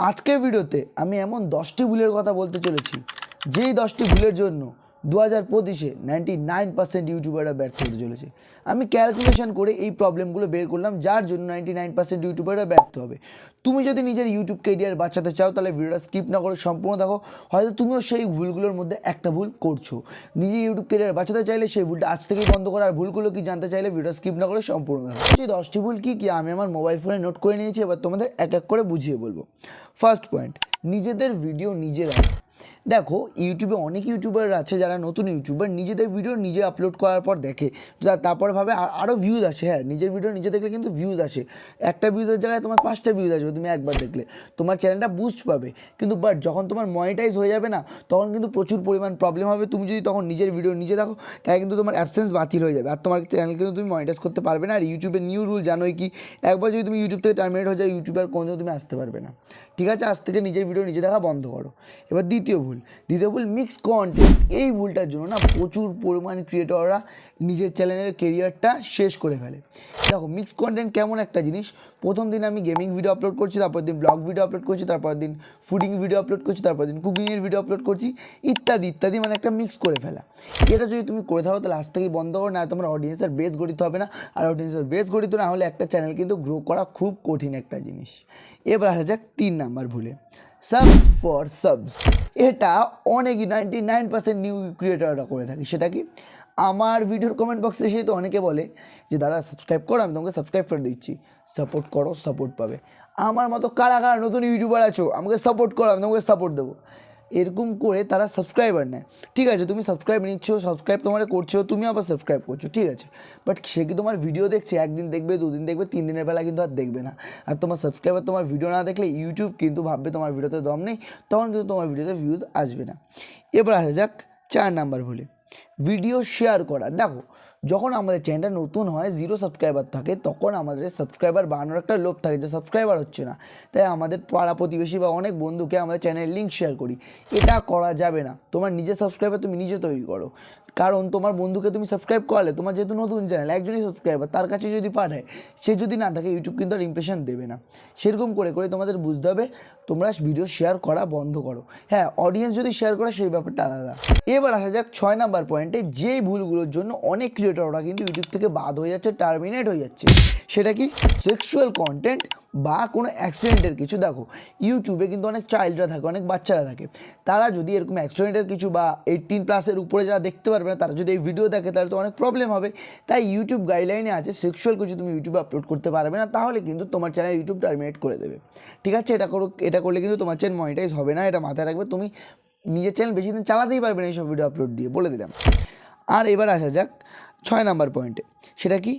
আজকের ভিডিওতে আমি এমন দশটি ভুলের কথা বলতে চলেছি যেই দশটি ভুলের জন্য দু হাজার পঁচিশে নাইনটি নাইন পার্সেন্ট ইউটিউবাররা ব্যর্থ হতে চলেছে। আমি ক্যালকুলেশন করে এই প্রবলেমগুলো বের করলাম, যার জন্য নাইনটি নাইন পার্সেন্ট ইউটিউবাররা ব্যর্থ হবে। তুমি যদি নিজের ইউটিউব কেরিয়ার বাঁচাতে চাও, তাহলে ভিডিওটা স্কিপ না করে সম্পূর্ণ দেখো। হয়তো তুমিও সেই ভুলগুলোর মধ্যে একটা ভুল করছ। নিজের ইউটিউব কেরিয়ার বাঁচাতে চাইলে সেই ভুলটা আজ থেকেই বন্ধ করা, আর ভুলগুলো কি জানতে চাইলে ভিডিও স্কিপ না করে সম্পূর্ণ দেখো। সেই দশটি ভুল কী কী আমি আমার মোবাইল ফোনে নোট করে নিয়েছি, এবার তোমাদের এক এক করে বুঝিয়ে বলব। ফার্স্ট পয়েন্ট নিজেদের ভিডিও নিজেরা দেখো ইউটিউবে অনেক ইউটিউবার আছে যারা নতুন ইউটিউবার নিজেদের ভিডিও নিজে আপলোড করার পর দেখে। তারপরে ভাবে আরও ভিউজ আসে হ্যাঁ নিজের ভিডিও নিজে দেখলে কিন্তু ভিউজ আসে। একটা ভিউজের জায়গায় তোমার পাঁচটা ভিউজ আসবে তুমি একবার দেখলে। তোমার চ্যানেলটা বুস্ট পাবে। কিন্তু বাট যখন তোমার মনিটাইজ হয়ে যাবে না, তখন কিন্তু প্রচুর পরিমাণ প্রবলেম হবে। তুমি যদি তখন নিজের ভিডিও নিজে দেখো, তাহলে কিন্তু তোমার অ্যাবসেন্স বাতিল হয়ে যাবে। আর তোমার চ্যানেল কিন্তু তুমি মনিটাইজ করতে পারবে না। আর ইউটিউবের নিউ রুল জানোই কি? একবার যদি তুমি ইউটিউব থেকে টার্মিনেট হয়ে যায় ইউটিউবে কোনো তুমি আসতে পারবে না। ঠিক আছে? আজ থেকে নিজের ভিডিও নিজে দেখা বন্ধ করো। এবার দ্বিতীয় ভুল। দ্বিতীয় ভুল মিক্স কন্টেন্ট এই ভুলটার জন্য না প্রচুর পরিমাণ ক্রিয়েটররা নিজের চ্যানেলের কেরিয়ারটা শেষ করে ফেলে। দেখো মিক্স কন্টেন্ট কেমন একটা জিনিস? প্রথম দিন আমি গেমিং ভিডিও আপলোড করছি তারপর দিন ব্লগ ভিডিও আপলোড করছি তারপর দিন ফুডিং ভিডিও আপলোড করছি তারপর দিন কুকিংয়ের ভিডিও আপলোড করছি, ইত্যাদি ইত্যাদি মানে একটা মিক্স করে ফেলা। এটা যদি তুমি করে থাকো, তাহলে আজ থেকেই বন্ধ করো না তোমার অডিয়েন্সের বেস গঠিত হবে না। আর অডিয়েন্সের বেস গঠিত না হলে একটা চ্যানেল কিন্তু গ্রো করা খুব কঠিন একটা জিনিস। এবার আসা যাক তিন নাম্বার ভুলে। সাবস ফর সাবস এটা অনেকই নাইনটি নাইন পার্সেন্ট নিউ ক্রিয়েটাররা করে থাকে। সেটা কি? আমার ভিডিওর কমেন্ট বক্সে এসে তো অনেকে বলে যে, দাদা সাবস্ক্রাইব করো, আমি তোমাকে সাবস্ক্রাইব করে দিচ্ছি। সাপোর্ট করো সাপোর্ট পাবে। আমার মতো কারা কারা নতুন ইউটিউবার আছো, আমাকে সাপোর্ট করো, আমি তোমাকে সাপোর্ট দেবো। এরকম করে তারা সাবস্ক্রাইবার নেয়। ঠিক আছে, তুমি সাবস্ক্রাইব নিচ্ছ সাবস্ক্রাইব তোমার করছ তুমি আবার সাবস্ক্রাইব করছ, ঠিক আছে? বাট সে কি তোমার ভিডিও দেখছে, একদিন দেখবে, দুদিন দেখবে তিন দিনের বেলা কিন্তু আর দেখবে না। আর তোমার সাবস্ক্রাইবার তোমার ভিডিও না দেখলে ইউটিউব কিন্তু ভাববে তোমার ভিডিওতে দম নেই, তখন কিন্তু তোমার ভিডিওতে ভিউজ আসবে না। এবার আসা যাক, চার নাম্বার ভুলে ভিডিও শেয়ার করা। দেখো যখন আমাদের চ্যানেলটা নতুন হয় জিরো সাবস্ক্রাইবার থাকে, তখন আমাদের সাবস্ক্রাইবার বানানোর একটা লোভ থাকে যে সাবস্ক্রাইবার হচ্ছে না। তাই আমাদের পাড়া প্রতিবেশী বা অনেক বন্ধুকে আমাদের চ্যানেলের লিঙ্ক শেয়ার করি। এটা করা যাবে না। তোমার নিজের সাবস্ক্রাইবার তুমি নিজে তৈরি করো। কারণ তোমার বন্ধুকে তুমি সাবস্ক্রাইব করালে, তোমার যেহেতু নতুন চ্যানেল একজনই সাবস্ক্রাইবার তার কাছে যদি পাঠায়, সে যদি না থাকে ইউটিউব কিন্তু আর ইমপ্রেশন দেবে না। সেরকম করে করে তোমাদের বুঝতে হবে, তোমরা ভিডিও শেয়ার করা বন্ধ করো। হ্যাঁ অডিয়েন্স যদি শেয়ার করে, সেই ব্যাপারটা আলাদা। এবার আসা যাক ছয় নাম্বার পয়েন্টে যেই ভুলগুলোর জন্য অনেক ক্রিয়েটররা কিন্তু ইউটিউব থেকে বাদ হয়ে যাচ্ছে টার্মিনেট হয়ে যাচ্ছে। সেটা কি? সেক্সুয়াল কন্টেন্ট বা কোনো অ্যাক্সিডেন্টের কিছু। দেখো ইউটিউবে কিন্তু অনেক চাইল্ডরা থাকে, অনেক বাচ্চারা থাকে। তারা যদি এরকম অ্যাক্সিডেন্টের কিছু বা এইটিন প্লাসের উপরে যারা দেখতে পারবে না, তারা যদি এই ভিডিও দেখে, তাহলে তো অনেক প্রবলেম হবে। তাই ইউটিউব গাইডলাইনে আছে সেক্সুয়াল কিছু তুমি ইউটিউবে আপলোড করতে পারবে না, তাহলে কিন্তু তোমার চ্যানেল ইউটিউব টার্মিনেট করে দেবে। ঠিক আছে? এটা করো এটা করলে কিন্তু তোমার চ্যানেল মনিটাইজ হবে না, এটা মাথায় রাখবে। তুমি নিজের চ্যানেল বেশি দিন চালাতেই পারবে না এইসব ভিডিও আপলোড দিয়ে, বলে দিলাম। আর এবার আসা যাক ছয় নাম্বার পয়েন্টে। সেটা কি?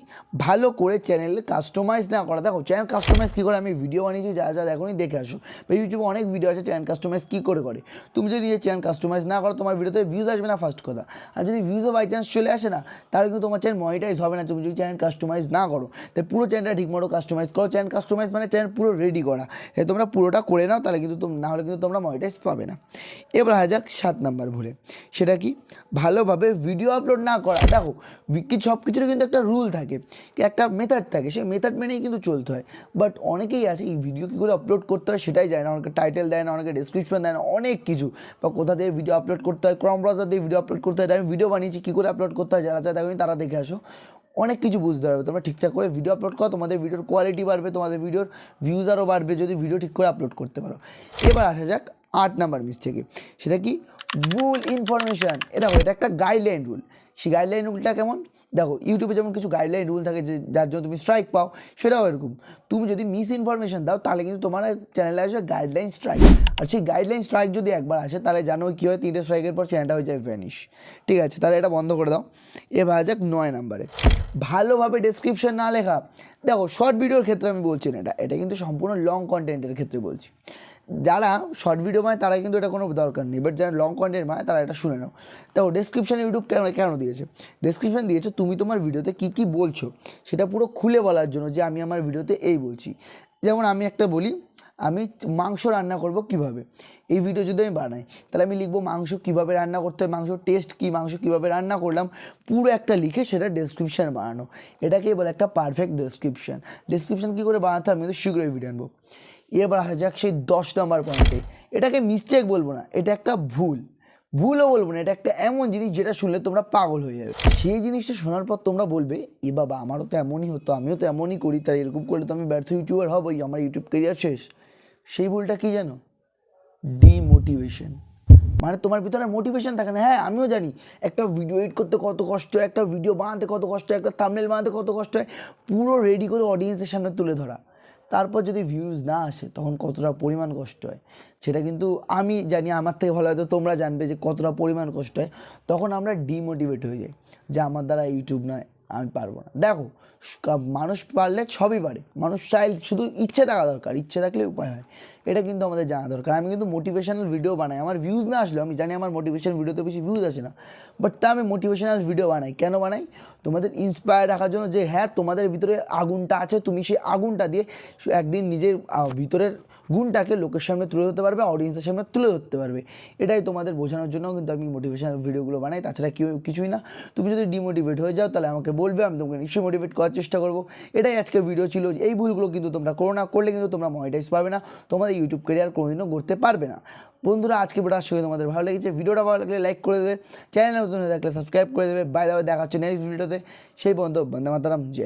ভালো করে চ্যানেল কাস্টমাইজ না করা। দেখো চ্যানেল কাস্টমাইজ কী করে? আমি ভিডিও বানিয়েছি, যা যা এখনই দেখে আসো। ইউটিউবে অনেক ভিডিও আছে চ্যানেল কাস্টমাইজ কী করে করে। তুমি যদি নিজের চ্যানেল কাস্টমাইজ না করো, তোমার ভিডিওতে ভিউজ আসবে না ফার্স্ট কথা। আর যদি ভিউজও বাই চান্স চলে আসে না, তাহলে কিন্তু তোমার চ্যানেল মনিটাইজ হবে না। তুমি যদি চ্যানেল কাস্টমাইজ না করো তাই পুরো চ্যানেলটা ঠিকমতো কাস্টমাইজ করো। চ্যানেল কাস্টমাইজ মানে চ্যানেল পুরো রেডি করা। তাই তোমরা পুরোটা করে নাও, তাহলে কিন্তু না হলে কিন্তু তোমরা মনিটাইজ পাবে না। এবার যাক সাত নাম্বার ভুলে। সেটা কি? ভালোভাবে ভিডিও আপলোড না করা। দেখো সব কিছুরই কিন্তু একটা রুল থাকে একটা মেথড থাকে, সেই মেথড মেনেই কিন্তু চলতে হয়। বাট অনেকেই আছে, এই ভিডিও কী করে আপলোড করতে হয় সেটাই যায় না, অনেকে টাইটেল দেয় না, অনেকে ডিসক্রিপশন দেয় না, অনেক কিছু। বা কোথা দিয়ে ভিডিও আপলোড করতে হয় ক্রম ব্রাউজার দিয়ে ভিডিও আপলোড করতে হয় আমি ভিডিও বানিয়েছি, কী করে আপলোড করতে হয় যারা চায় তারা দেখে আসো। অনেক কিছু বুঝতে পারবে, তোমরা ঠিকঠাক করে ভিডিও আপলোড করো, তোমাদের ভিডিওর কোয়ালিটি বাড়বে, তোমাদের ভিডিওর ভিউজ আরও বাড়বে, যদি ভিডিও ঠিক করে আপলোড করতে পারো। এবার আসা যাক আট নাম্বার মিস্টেকে। সেটা কি? ভুল ইনফরমেশান এটা এটা একটা গাইডলাইন রুল সেই গাইডলাইন রুলটা কেমন? দেখো ইউটিউবে যেমন কিছু গাইডলাইন রুল থাকে যে, যার জন্য তুমি স্ট্রাইক পাও, সেটাও এরকম। তুমি যদি মিস ইনফরমেশন দাও, তাহলে কিন্তু তোমার চ্যানেলে আসবে গাইডলাইন স্ট্রাইক আর সেই গাইডলাইন স্ট্রাইক যদি একবার আসে, তাহলে জানো কী হয়? তিনটে স্ট্রাইকের পর চ্যানেলটা হয়ে যায় ভ্যানিশ ঠিক আছে, তাহলে এটা বন্ধ করে দাও। এবার যাক নয় নাম্বারে। ভালোভাবে ডেসক্রিপশন না লেখা। দেখো শর্ট ভিডিওর ক্ষেত্রে আমি বলছি না এটা। এটা কিন্তু সম্পূর্ণ লং কন্টেন্টের ক্ষেত্রে বলছি। যারা শর্ট ভিডিও মানে তারা কিন্তু এটা কোনো দরকার নেই। বাট যারা লং কন্টেন্ট মানে তারা এটা শুনে নাও। তো ডেসক্রিপশানে ইউটিউব কেন কেন দিয়েছে? ডেসক্রিপশান দিয়েছে, তুমি তোমার ভিডিওতে কী কী বলছো? সেটা পুরো খুলে বলার জন্য যে, আমি আমার ভিডিওতে এই বলছি। যেমন আমি একটা বলি, আমি মাংস রান্না করব কীভাবে? এই ভিডিও যদি আমি বানাই, তাহলে আমি লিখব মাংস কীভাবে রান্না করতে হয় মাংস টেস্ট কী, মাংস কীভাবে রান্না করলাম। পুরো একটা লিখে সেটা ডেসক্রিপশান বানানো। এটাকেই বলে একটা পারফেক্ট ডেসক্রিপশান ডেসক্রিপশান কী করে বানাতে হয়, আমি কিন্তু শীঘ্রই ভিডিও আনব। এবার আসা যাক সেই দশ নম্বর পয়েন্টে এটাকে মিস্টেক বলব না, এটা একটা ভুল। ভুলও বলব না, এটা একটা এমন জিনিস যেটা শুনলে তোমরা পাগল হয়ে যাবে। সেই জিনিসটা শোনার পর তোমরা বলবে, এ বাবা, আমারও তো এমনই হতো, আমিও তো এমনই করি, তাই এরকম করলে তো আমি ব্যর্থ ইউটিউবার হবই, আমার ইউটিউব কেরিয়ার শেষ। সেই ভুলটা কি জানো? ডিমোটিভেশন মানে তোমার ভিতরে মোটিভেশন থাকে না। হ্যাঁ আমিও জানি, একটা ভিডিও এডিট করতে কত কষ্ট একটা ভিডিও বানাতে কত কষ্ট একটা থামনেল বানাতে কত কষ্ট হয়, পুরো রেডি করে অডিয়েন্সের সামনে তুলে ধরা। তারপর যদি ভিউজ না আসে, তখন কতটা পরিমাণ কষ্ট হয়? সেটা কিন্তু আমি জানি, আমার থেকে ভালো হয়তো তোমরা জানবে যে কতটা পরিমাণ কষ্ট হয়। তখন আমরা ডিমোটিভেট হয়ে যাই যে আমার দ্বারা ইউটিউব নয়, আমি পারব না। দেখো, মানুষ পারলে সবই পারে। মানুষ চাইল শুধু ইচ্ছে থাকা দরকার, ইচ্ছে থাকলে উপায় হয়। এটা কিন্তু আমাদের জানা দরকার। আমি কিন্তু মোটিভেশনাল ভিডিও বানাই। আমার ভিউজ না আসলেও, আমি জানি আমার মোটিভেশন ভিডিওতে বেশি ভিউজ আসে না। বাট তা আমি মোটিভেশনাল ভিডিও বানাই। কেন বানাই? তোমাদের ইন্সপায়ার রাখার জন্য যে হ্যাঁ তোমাদের ভিতরে আগুনটা আছে, তুমি সেই আগুনটা দিয়ে একদিন নিজের ভিতরের গুণটাকে লোকের সামনে তুলে ধরতে পারবে অডিয়েন্সের সামনে তুলে ধরতে পারবে। এটাই তোমাদের বোঝানোর জন্য কিন্তু আমি মোটিভেশনাল ভিডিওগুলো বানাই। তাছাড়া কেউ কিছুই না। তুমি যদি ডিমোটিভেট হয়ে যাও, তাহলে আমাকে বলবে, আমি তোমাকে নিশ্চয়ই মোটিভেট করার চেষ্টা করব। এটাই আজকের ভিডিও ছিল। এই ভুলগুলো কিন্তু তোমরা করো না। করলে কিন্তু তোমরা মনিটাইজ পাবে না। তোমাদের ইউটিউব কেরিয়ার কোনোদিনও গড়তে পারবে না। বন্ধুরা, আজকে ভিডিওটা সঙ্গে তোমাদের ভালো লেগেছে। ভিডিওটা ভালো লাগলে লাইক করে দেবে। চ্যানেল নতুন হয়ে থাকলে সাবস্ক্রাইব করে দেবে। বাইরে দেখা হচ্ছে নেক্সট ভিডিওতে সেই বন্ধু বন্দে মাতারাম, জয়।